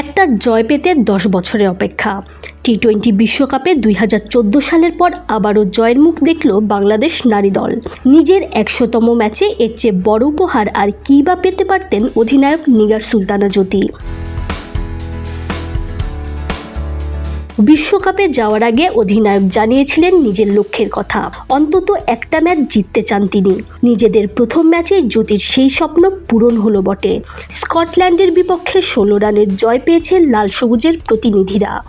একটা জয় পেতে দশ বছরের অপেক্ষা। টি টোয়েন্টি বিশ্বকাপে দুই হাজার চোদ্দ সালের পর আবারও জয়ের মুখ দেখল বাংলাদেশ নারী দল। নিজের একশোতম ম্যাচে এর চেয়ে বড় উপহার আর কী বা পেতে পারতেন অধিনায়ক নিগার সুলতানা জ্যোতি। বিশ্বকাপে যাওয়ার আগে অধিনায়ক জানিয়েছিলেন নিজের লক্ষ্যের কথা। অন্তত একটা ম্যাচ জিততে চান তিনি। নিজেদের প্রথম ম্যাচে জ্যোতির সেই স্বপ্ন পূরণ হলো বটে। স্কটল্যান্ডের বিপক্ষে ষোলো রানের জয় পেয়েছে লাল সবুজের প্রতিনিধিরা।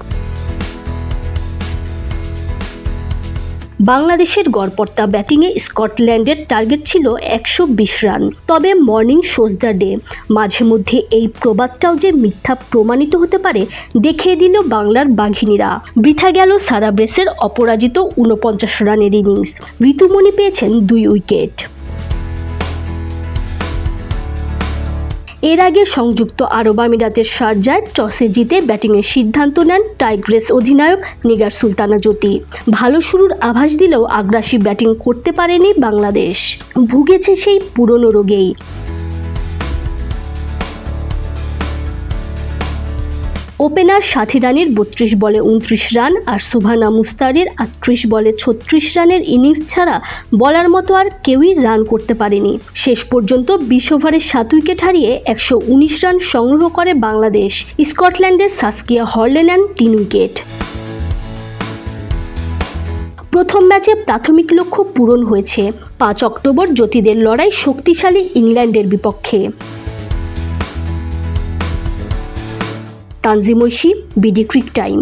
বাংলাদেশের গড়পর্তা ব্যাটিংয়ে স্কটল্যান্ডের টার্গেট ছিল একশো বিশ রান। তবে মর্নিং শোজ দ্য ডে, মাঝে মধ্যে এই প্রবাদটাও যে মিথ্যা প্রমাণিত হতে পারে, দেখিয়ে দিল বাংলার বাঘিনীরা। বৃথা গেল সারা ব্রেসের অপরাজিত ঊনপঞ্চাশ রানের ইনিংস। ঋতুমণি পেয়েছেন দুই উইকেট। এর আগে সংযুক্ত আরব আমিরাতের সার্জার টসে জিতে ব্যাটিংয়ের সিদ্ধান্ত নেন টাইগ্রেস অধিনায়ক নিগার সুলতানা জ্যোতি। ভালো শুরুর আভাস দিলেও আগ্রাসী ব্যাটিং করতে পারেনি বাংলাদেশ। ভুগেছে সেই পুরনো রোগেই। ওপেনার সাথী রানির বত্রিশ বলে উনত্রিশ রান আর সুভানা মুস্তারির আটত্রিশ বলে ছত্রিশ রানের ইনিংস ছাড়া বলার মতো আর কেউই রান করতে পারেনি। শেষ পর্যন্ত বিশ ওভারে সাত উইকেট হারিয়ে একশো উনিশ রান সংগ্রহ করে বাংলাদেশ। স্কটল্যান্ডের সাসকিয়া হরলে নেন তিন উইকেট। প্রথম ম্যাচে প্রাথমিক লক্ষ্য পূরণ হয়েছে। পাঁচ অক্টোবর জ্যোতিদের লড়াই শক্তিশালী ইংল্যান্ডের বিপক্ষে। Tanzim Oishi BD Cric Time.